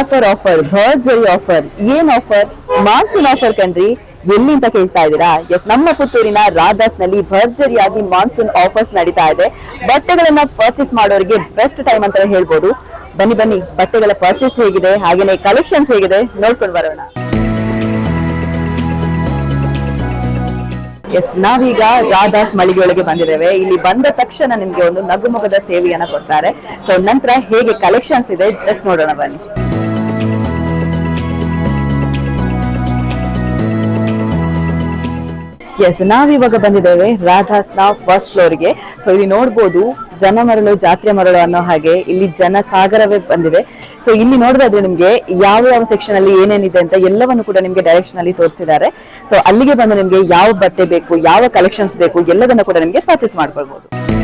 Offer offer ಭರ್ಜರಿ offer ಏನ್ offer monsoon offer ಕಣ್ರಿ. ಎಲ್ಲಿ ಅಂತ ಕೇಳ್ತಾ ಇದ್ದೀರಾ? ಎಸ್ ನಮ್ಮ ಪುತ್ತೂರಿನ ರಾಧಾಸ್ನಲ್ಲಿ ಭರ್ಜರಿಯಾಗಿ ಮಾನ್ಸೂನ್ ಆಫರ್ಸ್ ನಡೀತಾ ಇದೆ. ಬಟ್ಟೆಗಳನ್ನ ಪರ್ಚೇಸ್ ಮಾಡೋರಿಗೆ ಬೆಸ್ಟ್ ಟೈಮ್ ಅಂತ ಹೇಳ್ಬೋದು. ಬನ್ನಿ ಬನ್ನಿ. ಬಟ್ಟೆಗಳ ಪರ್ಚೇಸ್ ಹೇಗಿದೆ? ಹಾಗೇನೆ ಕಲೆಕ್ಷನ್ಸ್ ಹೇಗಿದೆ? ನೋಡ್ಕೊಂಡು ಬರೋಣ. ಎಸ್ ನಾವೀಗ ರಾಧಾಸ್ ಮಳಿಗೆಯೊಳಗೆ ಬಂದಿದ್ದೇವೆ. ಇಲ್ಲಿ ಬಂದ ತಕ್ಷಣ ನಿಮ್ಗೆ ಒಂದು ನಗುಮಗದ ಸೇವೆಯನ್ನ ಕೊಡ್ತಾರೆ. ಸೊ ನಂತರ ಹೇಗೆ ಕಲೆಕ್ಷನ್ಸ್ ಇದೆ? ಜಸ್ಟ್ ನೋಡೋಣ ಬನ್ನಿ. ಎಸ್ ನಾವಿವಾಗ ಬಂದಿದ್ದೇವೆ ರಾಧಾಸ್ನ ಫಸ್ಟ್ ಫ್ಲೋರ್ಗೆ ಸೊ ಇಲ್ಲಿ ನೋಡ್ಬೋದು ಜನ ಮರಳು, ಜಾತ್ರೆ ಮರಳು ಅನ್ನೋ ಹಾಗೆ ಇಲ್ಲಿ ಜನ ಸಾಗರವೇ ಬಂದಿದೆ. ಸೊ ಇಲ್ಲಿ ನೋಡೋದಾದ್ರೆ ನಿಮ್ಗೆ ಯಾವ ಯಾವ ಸೆಕ್ಷನ್ ಅಲ್ಲಿ ಏನೇನಿದೆ ಅಂತ ಎಲ್ಲವನ್ನು ಕೂಡ ನಿಮ್ಗೆ ಡೈರೆಕ್ಷನ್ ಅಲ್ಲಿ ತೋರಿಸಿದ್ದಾರೆ. ಸೊ ಅಲ್ಲಿಗೆ ಬಂದು ನಿಮ್ಗೆ ಯಾವ ಬಟ್ಟೆ ಬೇಕು, ಯಾವ ಕಲೆಕ್ಷನ್ಸ್ ಬೇಕು, ಎಲ್ಲದನ್ನ ಕೂಡ ನಿಮ್ಗೆ ಪರ್ಚೇಸ್ ಮಾಡ್ಕೊಳ್ಬಹುದು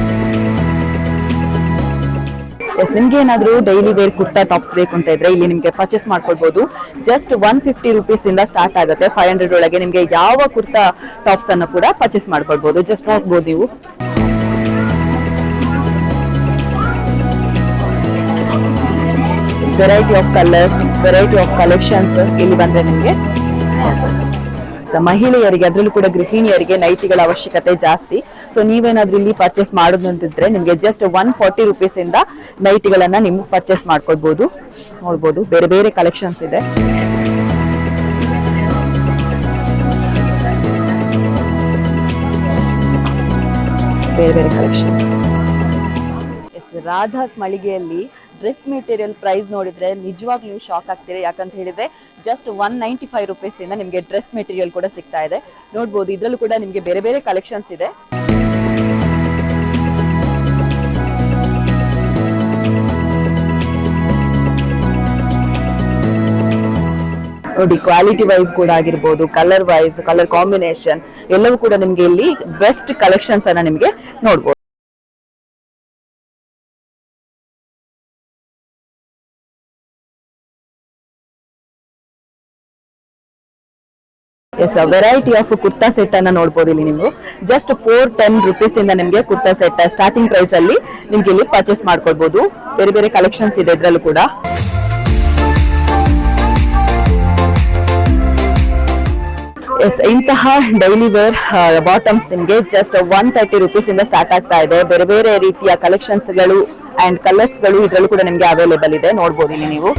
ಎಸ್ ನಿಮ್ಗೆ ಏನಾದರೂ ಡೈಲಿ ವೇರ್ ಕುರ್ತಾ ಟಾಪ್ಸ್ ಬೇಕು ಅಂತ ಇದ್ರೆ ಇಲ್ಲಿ ನಿಮ್ಗೆ ಪರ್ಚೇಸ್ ಮಾಡ್ಕೊಳ್ಬಹುದು ಜಸ್ಟ್ ಒನ್ ಫಿಫ್ಟಿ ರುಪೀಸ್ ಇಂದ ಸ್ಟಾರ್ಟ್ ಆಗುತ್ತೆ. ಫೈವ್ ಹಂಡ್ರೆಡ್ ಒಳಗೆ ನಿಮ್ಗೆ ಯಾವ ಕುರ್ತಾ ಟಾಪ್ಸ್ ಅನ್ನು ಕೂಡ ಪರ್ಚೇಸ್ ಮಾಡ್ಕೊಳ್ಬಹುದು ಜಸ್ಟ್ ನೋಡ್ಬೋದು ನೀವು. Variety of colours variety of collections ಇಲ್ಲಿ ಬಂದ್ರೆ ನಿಮ್ಗೆ ಮಹಿಳೆಯರಿಗೆ, ಅದರಲ್ಲೂ ಕೂಡ ಗೃಹಿಣಿಯರಿಗೆ ನೈಟಿಗಳ ಅವಶ್ಯಕತೆ ಜಾಸ್ತಿ. ಸೊ ನೀವೇನಾದ್ರೂ ಇಲ್ಲಿ ಪರ್ಚೇಸ್ ಮಾಡೋದು ಅಂತಿದ್ರೆ ನಿಮ್ಗೆ ಜಸ್ಟ್ ಒನ್ ಫಾರ್ಟಿ ರುಪೀಸ್ ಇಂದ ನೈಟಿಗಳನ್ನ ನಿಮ್ಗೆ ಪರ್ಚೇಸ್ ಮಾಡ್ಕೊಳ್ಬಹುದು ನೋಡ್ಬೋದು, ಬೇರೆ ಬೇರೆ ಕಲೆಕ್ಷನ್ಸ್ ಇದೆ. ಬೇರೆ ಬೇರೆ ಕಲೆಕ್ಷನ್ಸ್ ಎಸ್, ರಾಧಾಸ್ ಮಳಿಗೆಯಲ್ಲಿ ಡ್ರೆಸ್ ಮೆಟೀರಿಯಲ್ ಪ್ರೈಸ್ ನೋಡಿದ್ರೆ ನಿಜವಾಗ್ಲೂ ನೀವು ಶಾಕ್ ಆಗ್ತೀರಿ. ಯಾಕಂತ ಹೇಳಿದ್ರೆ just one ninety five rupees ಇಂದ ನಿಮಗೆ ಡ್ರೆಸ್ ಮೆಟೀರಿಯಲ್ ಕೂಡ ಸಿಗ್ತಾ ಇದೆ. ನೋಡ್ಬೋದು, ಇದ್ರಲ್ಲೂ ಕೂಡ ನಿಮಗೆ ಬೇರೆ ಬೇರೆ ಕಲೆಕ್ಷನ್ಸ್ ಇದೆ. ನೋಡಿ ಕ್ವಾಲಿಟಿ ವೈಸ್ ಕೂಡ ಆಗಿರ್ಬೋದು ಕಲರ್ ವೈಸ್ ಕಲರ್ ಕಾಂಬಿನೇಷನ್ ಎಲ್ಲವೂ ಕೂಡ ನಿಮ್ಗೆ ಇಲ್ಲಿ ಬೆಸ್ಟ್ ಕಲೆಕ್ಷನ್ಸ್ ಅನ್ನ ನಿಮ್ಗೆ ನೋಡ್ಬೋದು. Yes variety of kurta set ಅನ್ನ ನೋಡಬಹುದು ಇಲ್ಲಿ ನೀವು. ಜಸ್ಟ್ ಫೋರ್ ಟೆನ್ ರುಪೀಸ್ ಇಂದ ನಿಮಗೆ ಕುರ್ತಾ ಸೆಟ್ ಸ್ಟಾರ್ಟಿಂಗ್ ಪ್ರೈಸ್ ಅಲ್ಲಿ ನಿಮ್ಗೆ ಇಲ್ಲಿ ಪರ್ಚೇಸ್ ಮಾಡ್ಕೊಳ್ಬಹುದು ಬೇರೆ ಬೇರೆ ಕಲೆಕ್ಷನ್ಸ್ ಇದೆ ಇದ್ರಲ್ಲೂ ಕೂಡ. ಎಸ್ ಇಂತಹ ಡೈಲಿ ವೇರ್ ಬಾಟಮ್ಸ್ ನಿಮಗೆ ಜಸ್ಟ್ ಒನ್ ತರ್ಟಿ ರುಪೀಸ್ ಇಂದ ಸ್ಟಾರ್ಟ್ ಆಗ್ತಾ ಇದೆ. ಬೇರೆ ಬೇರೆ ರೀತಿಯ ಕಲೆಕ್ಷನ್ಸ್ಗಳು ಅಂಡ್ ಕಲರ್ಸ್ಗಳು ಇದ್ರಲ್ಲೂ ಕೂಡ ನಿಮಗೆ ಅವೈಲೇಬಲ್ ಇದೆ. ನೋಡಬಹುದು ಇಲ್ಲಿ ನೀವು.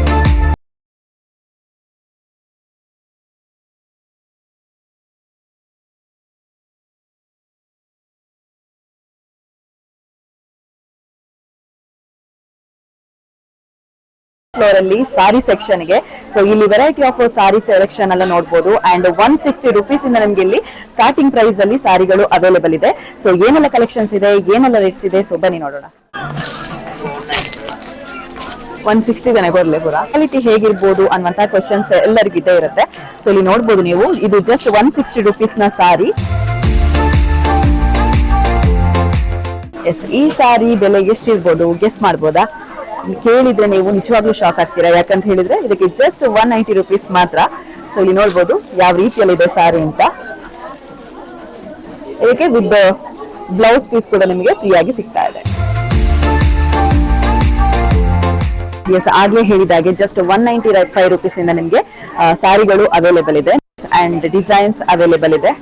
ಫ್ಲೋರ್ ಅಲ್ಲಿ ಸಾರಿ ಸೆಕ್ಷನ್ಗೆ. ಸೊ ಇಲ್ಲಿ ವೆರೈಟಿ ಆಫ್ ಸಾರಿ ಸೆಲೆಕ್ಷನ್ ಎಲ್ಲ ನೋಡಬಹುದು ಅಂಡ್ ಒನ್ ಸಿಕ್ಸ್ಟಿ ರುಪೀಸ್ ಇಂದ ನಮ್ಗೆ ಇಲ್ಲಿ ಸ್ಟಾರ್ಟಿಂಗ್ ಪ್ರೈಸ್ ಅಲ್ಲಿ ಸಾರಿಗಳು ಅವೈಲೇಬಲ್ ಇದೆ. ಸೊ ಏನೆಲ್ಲ ಕಲೆಕ್ಷನ್ಸ್ ಇದೆ, ಏನೆಲ್ಲ ರೇಟ್ಸ್ ಇದೆ? ಸೊ ಬನ್ನಿ ನೋಡೋಣ. ಒನ್ ಸಿಕ್ಸ್ಟಿ ಜನ ಬರಲಿ ಕ್ವಾಲಿಟಿ ಹೇಗಿರ್ಬೋದು ಅನ್ನುವಂತ ಕ್ವಶನ್ಸ್ ಎಲ್ಲರಿಗಿದೆ ಇರುತ್ತೆ. ಸೊ ಇಲ್ಲಿ ನೋಡಬಹುದು ನೀವು, ಇದು ಜಸ್ಟ್ ಒನ್ ಸಿಕ್ಸ್ಟಿ ರುಪೀಸ್ನ ಸಾರಿ ಎಸ್ ಈ ಸಾರಿ ಬೆಲೆ ಎಷ್ಟಿರ್ಬೋದು? ಗೆಸ್ ಮಾಡ್ಬೋದಾ? ಕೇಳಿದ್ರೆ ನೀವು ನಿಜವಾಗ್ಲೂ ಶಾಕ್ ಆಗ್ತೀರಾ? ಯಾಕಂತ ಹೇಳಿದ್ರೆ ಇದಕ್ಕೆ ಜಸ್ಟ್ ಒನ್ ನೈಂಟಿ ರುಪೀಸ್ ಮಾತ್ರ. ಸೊ ಇಲ್ಲಿ ನೋಡ್ಬೋದು ಯಾವ ರೀತಿಯಲ್ಲಿದೆ ಸಾರಿ ಅಂತ. ಇದಕ್ಕೆ ವಿತ್ ಬ್ಲೌಸ್ ಪೀಸ್ ಕೂಡ ನಿಮಗೆ ಫ್ರೀ ಆಗಿ ಸಿಗ್ತಾ ಇದೆ. ಎಸ್ ಆಗ್ಲೇ ಹೇಳಿದಾಗೆ just one ninety five rupees ಇಂದ ನಿಮಗೆ ಸಾರಿಗಳು ಅವೈಲೇಬಲ್ ಇದೆ. ಅಂಡ್ ಡಿಸೈನ್ಸ್ ಅವೈಲೇಬಲ್ ಇದೆ.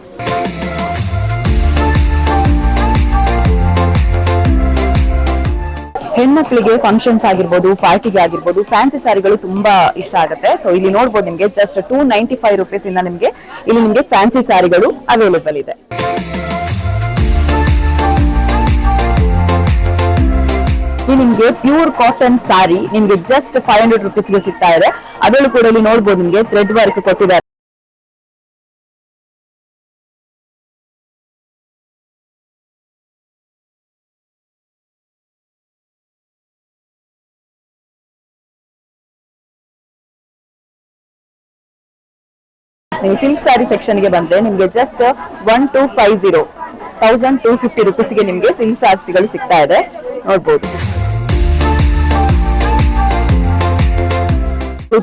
ಹೆಣ್ಮಕ್ಳಿಗೆ ಫಂಕ್ಷನ್ಸ್ ಆಗಿರ್ಬೋದು ಪಾರ್ಟಿಗೆ ಆಗಿರ್ಬೋದು ಫ್ಯಾನ್ಸಿ ಸ್ಯಾರಿಗಳು ತುಂಬಾ ಇಷ್ಟ ಆಗುತ್ತೆ. ಸೊ ಇಲ್ಲಿ ನೋಡ್ಬೋದು ನಿಮ್ಗೆ just two ninety five rupees ಇಂದ ನಿಮ್ಗೆ, ಇಲ್ಲಿ ನಿಮ್ಗೆ ಫ್ಯಾನ್ಸಿ ಸ್ಯಾರಿಗಳು ಅವೈಲೇಬಲ್ ಇದೆ. ನಿಮ್ಗೆ ಪ್ಯೂರ್ ಕಾಟನ್ ಸಾರಿ ನಿಮ್ಗೆ ಜಸ್ಟ್ ಫೈವ್ ಹಂಡ್ರೆಡ್ ರುಪೀಸ್ಗೆ ಸಿಗ್ತಾ ಇದೆ. ಅದರಲ್ಲೂ ಕೂಡ ಇಲ್ಲಿ ನೋಡ್ಬೋದು ನಿಮ್ಗೆ ಥ್ರೆಡ್ ವರ್ಕ್ ಕೊಟ್ಟಿದ್ದಾರೆ. ನೀವು ಸಿಲ್ಕ್ ಸ್ಯಾರಿ ಸೆಕ್ಷನ್ಗೆ ಬಂದ್ರೆ ನಿಮ್ಗೆ just one two five zero thousand two fifty ರುಪೀಸ್ಗೆ ನಿಮಗೆ ಸಿಲ್ಕ್ ಸ್ಯಾರಿಗಳು ಸಿಗ್ತಾ ಇದೆ. ನೋಡ್ಬೋದು.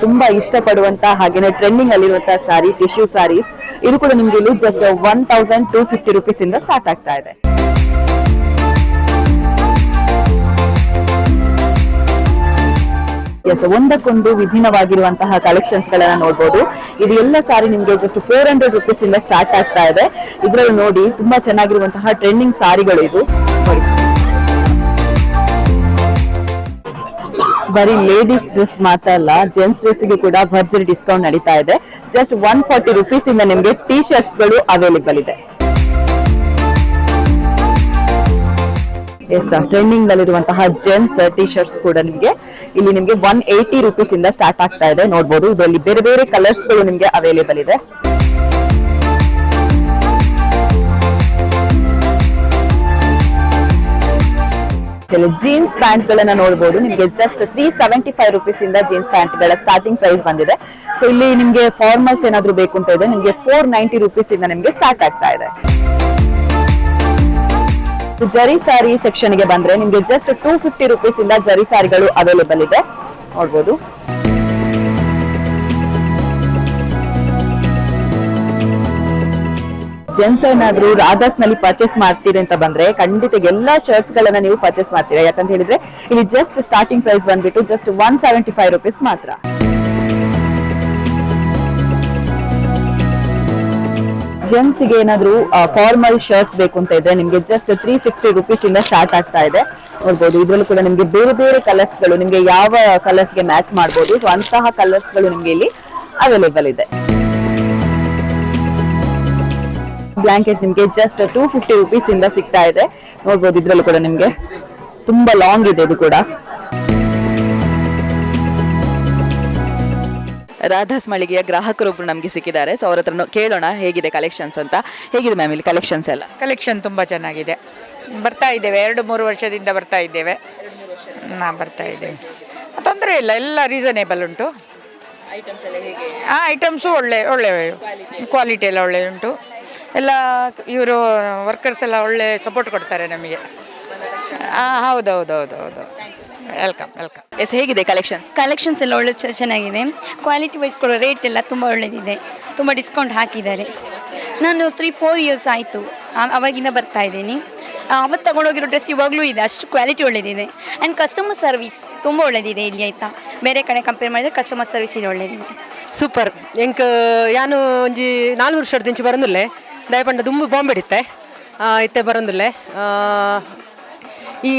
ತುಂಬಾ ಇಷ್ಟಪಡುವಂತ ಹಾಗೇನೆ ಟ್ರೆಂಡಿಂಗ್ ಅಲ್ಲಿರುವಂತಹ ಸಾರಿ ಟಿಶ್ಯೂ ಸ್ಯಾರೀಸ್ ಇದು ಕೂಡ ನಿಮ್ಗೆ ಇಲ್ಲಿ just one thousand two fifty rupees ಇಂದ ಸ್ಟಾರ್ಟ್ ಆಗ್ತಾ ಇದೆ. ಎಸ್ ಒಂದಕ್ಕೊಂದು ವಿಭಿನ್ನವಾಗಿರುವಂತಹ ಕಲೆಕ್ಷನ್ಸ್ ಗಳನ್ನ ನೋಡಬಹುದು ಇದು ಎಲ್ಲ ಸಾರಿ ನಿಮ್ಗೆ ಜಸ್ಟ್ ಫೋರ್ ಹಂಡ್ರೆಡ್ ರುಪೀಸ್ ಇಂದ ಸ್ಟಾರ್ಟ್ ಆಗ್ತಾ ಇದೆ. ಇದ್ರಲ್ಲಿ ನೋಡಿ ತುಂಬಾ ಚೆನ್ನಾಗಿರುವಂತಹ ಟ್ರೆಂಡಿಂಗ್ ಸಾರಿಗಳು ಇದು. ಬರೀ ಲೇಡೀಸ್ ಡ್ರೆಸ್ ಮಾತ್ರ ಅಲ್ಲ ಜೆಂಟ್ಸ್ ಡ್ರೆಸ್ಗೆ ಕೂಡ ಭರ್ಜರಿ ಡಿಸ್ಕೌಂಟ್ ನಡೀತಾ ಇದೆ. ಜಸ್ಟ್ ಒನ್ ಫಾರ್ಟಿ ರುಪೀಸ್ ಇಂದ ನಿಮ್ಗೆ ಟಿ ಶರ್ಟ್ಸ್ಗಳು ಅವೈಲೇಬಲ್ ಇದೆ. ಎಸ್ ಟ್ರೆಂಡಿಂಗ್ ನಲ್ಲಿರುವಂತಹ ಜೆಂಟ್ಸ್ ಟಿ ಶರ್ಟ್ಸ್ ಕೂಡ ನಿಮಗೆ ಇಲ್ಲಿ ನಿಮಗೆ ಒನ್ ಏಯ್ಟಿ ರುಪೀಸ್ ಇಂದ ಸ್ಟಾರ್ಟ್ ಆಗ್ತಾ ಇದೆ. ನೋಡಬಹುದು ಇದರಲ್ಲಿ ಬೇರೆ ಬೇರೆ ಕಲರ್ಸ್ಗಳು ನಿಮಗೆ ಅವೈಲೇಬಲ್ ಇದೆ. ಜೀನ್ಸ್ ಪ್ಯಾಂಟ್ ಗಳನ್ನ ನೋಡಬಹುದು ನಿಮಗೆ just three seventy five rupees ಇಂದ ಜೀನ್ಸ್ ಪ್ಯಾಂಟ್ಗಳ ಸ್ಟಾರ್ಟಿಂಗ್ ಪ್ರೈಸ್ ಬಂದಿದೆ. ಸೊ ಇಲ್ಲಿ ನಿಮಗೆ ಫಾರ್ಮಲ್ಸ್ ಏನಾದ್ರು ಬೇಕು ಅಂತ ಇದೆ, ನಿಮಗೆ ಫೋರ್ ನೈಂಟಿ ರುಪೀಸ್ ಇಂದ ನಿಮಗೆ ಸ್ಟಾರ್ಟ್ ಆಗ್ತಾ ಇದೆ. ಜರಿ ಸಾರಿ ಸೆಕ್ಷನ್ಗೆ ಬಂದ್ರೆ ನಿಮ್ಗೆ ಜಸ್ಟ್ ಟೂ ಫಿಫ್ಟಿ ರುಪೀಸ್ ಇಂದ ಜರಿ ಸಾರಿಗಳು ಅವೈಲೇಬಲ್ ಇದೆ. ನೋಡ್ಬೋದು. ಜೆಂಟ್ಸ್ ಏನಾದ್ರು ರಾಧಾಸ್ನಲ್ಲಿ ಪರ್ಚೇಸ್ ಮಾಡ್ತೀರಿ ಅಂತ ಬಂದ್ರೆ ಖಂಡಿತ ಎಲ್ಲಾ ಶರ್ಟ್ಸ್ ಗಳನ್ನ ನೀವು ಪರ್ಚೇಸ್ ಮಾಡ್ತೀರಾ. ಯಾಕಂತ ಹೇಳಿದ್ರೆ, ಇಲ್ಲಿ ಜಸ್ಟ್ ಸ್ಟಾರ್ಟಿಂಗ್ ಪ್ರೈಸ್ ಬಂದ್ಬಿಟ್ಟು just one seventy five rupees ಮಾತ್ರ. ಜೆಂಟ್ಸ್ಗೆ ಏನಾದ್ರು ಫಾರ್ಮಲ್ ಶರ್ಟ್ಸ್ ಬೇಕು ಅಂತ ಇದ್ರೆ ನಿಮ್ಗೆ ಜಸ್ಟ್ ತ್ರೀ ಸಿಕ್ಸ್ಟಿ ರುಪೀಸ್ ಇಂದ ಸ್ಟಾರ್ಟ್ ಆಗ್ತಾ ಇದೆ. ನೋಡ್ಬೋದು, ಇದ್ರಲ್ಲೂ ಕೂಡ ನಿಮ್ಗೆ ಬೇರೆ ಬೇರೆ ಕಲರ್ಸ್ಗಳು, ನಿಮ್ಗೆ ಯಾವ ಕಲರ್ಸ್ಗೆ ಮ್ಯಾಚ್ ಮಾಡಬಹುದು ಸೊ ಅಂತಹ ಕಲರ್ಸ್ಗಳು ನಿಮ್ಗೆ ಇಲ್ಲಿ ಅವೈಲೇಬಲ್ ಇದೆ. ಬ್ಲಾಂಕೆಟ್ ನಿಮ್ಗೆ ಜಸ್ಟ್ ಟೂ ಫಿಫ್ಟಿ ರುಪೀಸ್ ಇಂದ ಸಿಗ್ತಾ ಇದೆ. ನೋಡ್ಬೋದು, ಇದ್ರಲ್ಲೂ ಕೂಡ ನಿಮ್ಗೆ ತುಂಬಾ ಲಾಂಗ್ ಇದೆ ಇದು ಕೂಡ. ರಾಧಾಸ್ ಮಳಿಗೆಯ ಗ್ರಾಹಕರೊಬ್ರು ನಮಗೆ ಸಿಕ್ಕಿದ್ದಾರೆ. ಸೊ ಅವ್ರ ಹತ್ರ ಕೇಳೋಣ ಹೇಗಿದೆ ಕಲೆಕ್ಷನ್ಸ್ ಅಂತ. ಹೇಗಿದೆ ಮ್ಯಾಮ್ ಇಲ್ಲಿ ಕಲೆಕ್ಷನ್ಸ್ ಎಲ್ಲ? ಕಲೆಕ್ಷನ್ ತುಂಬ ಚೆನ್ನಾಗಿದೆ. ಬರ್ತಾ ಇದ್ದೇವೆ ಎರಡು ಮೂರು ವರ್ಷದಿಂದ ಬರ್ತಾ ಇದ್ದೇವೆ. ನಾ ಬರ್ತಾ ಇದ್ದೇವೆ. ತೊಂದರೆ ಇಲ್ಲ ಎಲ್ಲ ರೀಸನೇಬಲ್ ಉಂಟು. ಹಾಂ ಐಟಮ್ಸು ಒಳ್ಳೆ ಒಳ್ಳೆ ಕ್ವಾಲಿಟಿ ಎಲ್ಲ ಒಳ್ಳೆ ಉಂಟು. ಎಲ್ಲ ಇವರು ವರ್ಕರ್ಸ್ ಎಲ್ಲ ಒಳ್ಳೆ ಸಪೋರ್ಟ್ ಕೊಡ್ತಾರೆ ನಮಗೆ. ಹಾಂ ಹೌದು ಹೌದು ಹೌದು ಹೌದು ವೆಲ್ಕಮ್ ವೆಲ್ಕಮ್ ಎಸ್ ಹೇಗಿದೆ ಕಲೆಕ್ಷನ್ಸ್ ಕಲೆಕ್ಷನ್ಸ್ ಎಲ್ಲ ಒಳ್ಳೆ ಚ- ಚೆನ್ನಾಗಿದೆ. ಕ್ವಾಲಿಟಿ ವೈಸ್ ಕೊಡೋ ರೇಟ್ ಎಲ್ಲ ತುಂಬ ಒಳ್ಳೆದಿದೆ. ತುಂಬ ಡಿಸ್ಕೌಂಟ್ ಹಾಕಿದ್ದಾರೆ. ನಾನು ತ್ರೀ ಫೋರ್ ಇಯರ್ಸ್ ಆಯಿತು. ಅವಾಗಿಂದ ಬರ್ತಾ ಇದ್ದೀನಿ. ಅವತ್ತು ತಗೊಂಡೋಗಿರೋ ಡ್ರೆಸ್ ಇವಾಗಲೂ ಇದೆ. ಅಷ್ಟು ಕ್ವಾಲಿಟಿ ಒಳ್ಳೆದಿದೆ. ಆ್ಯಂಡ್ ಕಸ್ಟಮರ್ ಸರ್ವಿಸ್ ತುಂಬ ಒಳ್ಳೆದಿದೆ ಇಲ್ಲಿ ಆಯಿತಾ? ಬೇರೆ ಕಡೆ ಕಂಪೇರ್ ಮಾಡಿದರೆ ಕಸ್ಟಮರ್ ಸರ್ವಿಸ್ ಇದೆ ಒಳ್ಳೆದಿದೆ. ಸೂಪರ್ ಎಂಕ್ ಯಾನು ಒಂಜಿ ನಾಲ್ಕು ವರ್ಷದಿಂಚಿ ಬರಂದುಲ್ಲೆ. ದಯಪಂಡ ದುಂಬು ಬಾಂಬೆ ಹಿಡಿತೆ ಇತ್ತೆ ಬರಂದುಲ್ಲೆ. ಈ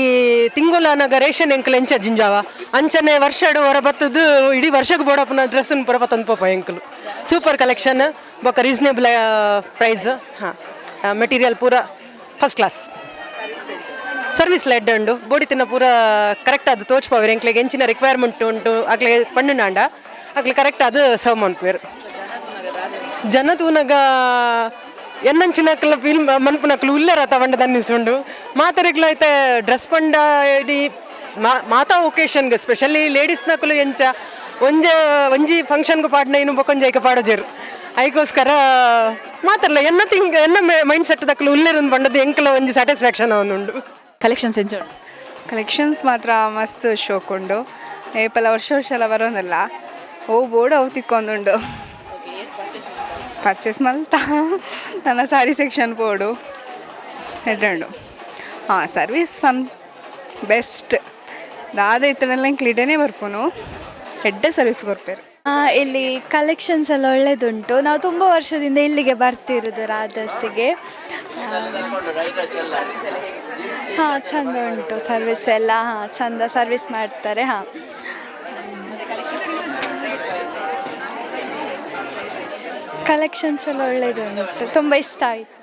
ತಿಂಗುಲನಗ ರೇಷನ್ ಎಂಕಲ್ ಎಂಚ ಜಿಂಜಾವ. ಅಂಚನೆ ವರ್ಷಡು ಹೊರ ಬತ್ತದು ಇಡೀ ವರ್ಷಕ್ಕೆ ಬೋಡಪ್ಪನ ಡ್ರೆಸ್ಸನ್ನು ಬರಪ ಬತ್ತಂದು ಪೋಪ ಎಂಕಲು. ಸೂಪರ್ ಕಲೆಕ್ಷನ್ ಬೊಕ್ಕ ರೀಸನೇಬಲ್ ಪ್ರೈಸ್ ಹಾಂ. ಮೆಟೀರಿಯಲ್ ಪೂರ ಫಸ್ಟ್ ಕ್ಲಾಸ್ ಸರ್ವಿಸ್ ಲೆಡ್ ಉಂಡು. ಬೋಡಿ ತಿನ್ನ ಪೂರ ಕರೆಕ್ಟ್ ಅದು ತೋಚ್ಪವರ್ ಎಂಕ್ಲಿಗೆ. ಎಂಚಿನ ರಿಕ್ವೈರ್ಮೆಂಟ್ ಉಂಟು. ಅಕ್ಲೆ ಪಣ್ಣುನಾಂಡ ಆಗ್ಲಿ ಕರೆಕ್ಟ್ ಅದು ಸರ್ವ್ ಮನ್ಪೇರು ಜನ ತೂನಗ ಎನ್ನಂಚಿನಕ್ಲ ಫಿಲ್ಮ್ ಮನ್ಪುನಕ್ಲು ಉಲ್ಲರ ತಗೊಂಡ ಅನ್ನಿಸುಂಡು ಮಾತರಿಗ್ಲ ಐತೆ ಡ್ರೆಸ್ ಪಂಡ ಇಡೀ ಮಾ- ಮಾತಾ ಒಕೇಶನ್ಗೆ ಸ್ಪೆಷಲಿ ಲೇಡೀಸ್ ನಕಲು ಎಂಚ ಒಂಜ ಒಂಜಿ ಫಂಕ್ಷನ್ಗೆ ಪಾಡ್ನ ಇನ್ನು ಐಕೆ ಪಾಡೋಜರು. ಅದಕ್ಕೋಸ್ಕರ ಮಾತಲ್ಲ ಎನ್ನ ತಿಂಗ್ ಎನ್ನ ಮೈಂಡ್ ಸೆಟ್ ದಕ್ಕಲು ಉಲ್ಲೇರೊಂದು ಬಂಡದ್ದು ಎಂಕಲ ಒಂಜಿ ಸ್ಯಾಟಿಸ್ಫ್ಯಾಕ್ಷನ್ ಅವನುಂಡು ಕಲೆಕ್ಷನ್ಸ್ ಎಂಚ? ಕಲೆಕ್ಷನ್ಸ್ ಮಾತ್ರ ಮಸ್ತ್ ಶೋಕುಂಡು ಏಪಲ ವರ್ಷ ವರ್ಷ ಎಲ್ಲ ಬರೋದಲ್ಲ ಓ ಬೋರ್ಡ್ ಅವು ತಿಕ್ಕೊಂದುಂಡು ಪರ್ಚೇಸ್ ಮಲ್ತ ನನ್ನ ಸಾರಿ ಸೆಕ್ಷನ್ ಪೋಡು ಹೆಡ್ಡು ಹಾಂ ಸರ್ವಿಸ್ ಫನ್ ಬೆಸ್ಟ್ ದಾದ ಇತ್ತನೆಲ್ಲ ಕ್ಲೀಟನೇ ಬರ್ಪುನು. ಹೆಡ್ಡ ಸರ್ವಿಸ್ ಬರ್ಪೇರು ಇಲ್ಲಿ ಕಲೆಕ್ಷನ್ಸ್ ಎಲ್ಲ ಒಳ್ಳೆದುಂಟು. ನಾವು ತುಂಬ ವರ್ಷದಿಂದ ಇಲ್ಲಿಗೆ ಬರ್ತಿರೋದು ರಾಧಸ್ಸಿಗೆ. ಹಾಂ, ಚಂದ ಉಂಟು ಸರ್ವಿಸ್ ಎಲ್ಲ. ಹಾಂ, ಚಂದ ಸರ್ವಿಸ್ ಮಾಡ್ತಾರೆ. ಹಾಂ. ಕಲೆಕ್ಷನ್ಸ್ ಎಲ್ಲ ಒಳ್ಳೆದುಂಟು ತುಂಬ ಇಷ್ಟ ಆಯಿತು.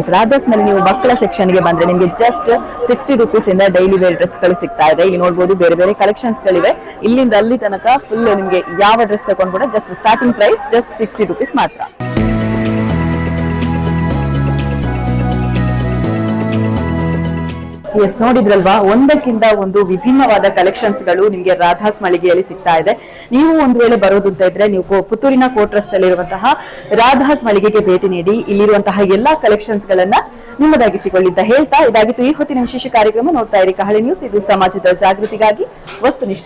ಎಸ್, ರಾಧಾಸ್ನಲ್ಲಿ ನೀವು ಮಕ್ಕಳ ಸೆಕ್ಷನ್ಗೆ ಬಂದರೆ ನಿಮಗೆ ಜಸ್ಟ್ ಸಿಕ್ಸ್ಟಿ ರುಪೀಸ್ ಇಂದ ಡೈಲಿ ವೇರ್ ಡ್ರೆಸ್ಗಳು ಸಿಗ್ತಾ ಇದೆ. ಇಲ್ಲಿ ನೋಡ್ಬೋದು ಬೇರೆ ಬೇರೆ ಕಲೆಕ್ಷನ್ಸ್ಗಳಿವೆ ಇಲ್ಲಿಂದ ಅಲ್ಲಿ ತನಕ ಫುಲ್ ನಿಮಗೆ ಯಾವ ಡ್ರೆಸ್ ತಗೊಂಡು ಕೂಡ just starting price just sixty rupees ಮಾತ್ರ. ಎಸ್ ನೋಡಿದ್ರಲ್ವಾ? ಒಂದಕ್ಕಿಂತ ಒಂದು ವಿಭಿನ್ನವಾದ ಕಲೆಕ್ಷನ್ಸ್ಗಳು ನಿಮಗೆ ರಾಧಾಸ್ ಮಳಿಗೆಯಲ್ಲಿ ಸಿಗ್ತಾ ಇದೆ. ನೀವು ಒಂದು ವೇಳೆ ಬರೋದು ಅಂತ ಇದ್ರೆ ನೀವು ಪುತ್ತೂರಿನ ಕೋಟ್ ರಸ್ತೆಯಲ್ಲಿರುವಂತಹ ರಾಧಾಸ್ ಮಳಿಗೆಗೆ ಭೇಟಿ ನೀಡಿ. ಇಲ್ಲಿರುವಂತಹ ಎಲ್ಲಾ ಕಲೆಕ್ಷನ್ಸ್ ಗಳನ್ನ ನಿಮ್ಮದಾಗಿಸಿಕೊಳ್ಳಿ ಅಂತ ಹೇಳ್ತಾ ಇದಾಗಿತ್ತು ಈ ಹೊತ್ತಿನ ವಿಶೇಷ ಕಾರ್ಯಕ್ರಮ ನೋಡ್ತಾ ಇರಿ. ಕಹಳೆ ನ್ಯೂಸ್ ಇದು ಸಮಾಜದ ಜಾಗೃತಿಗಾಗಿ ವಸ್ತುನಿಷ್ಠ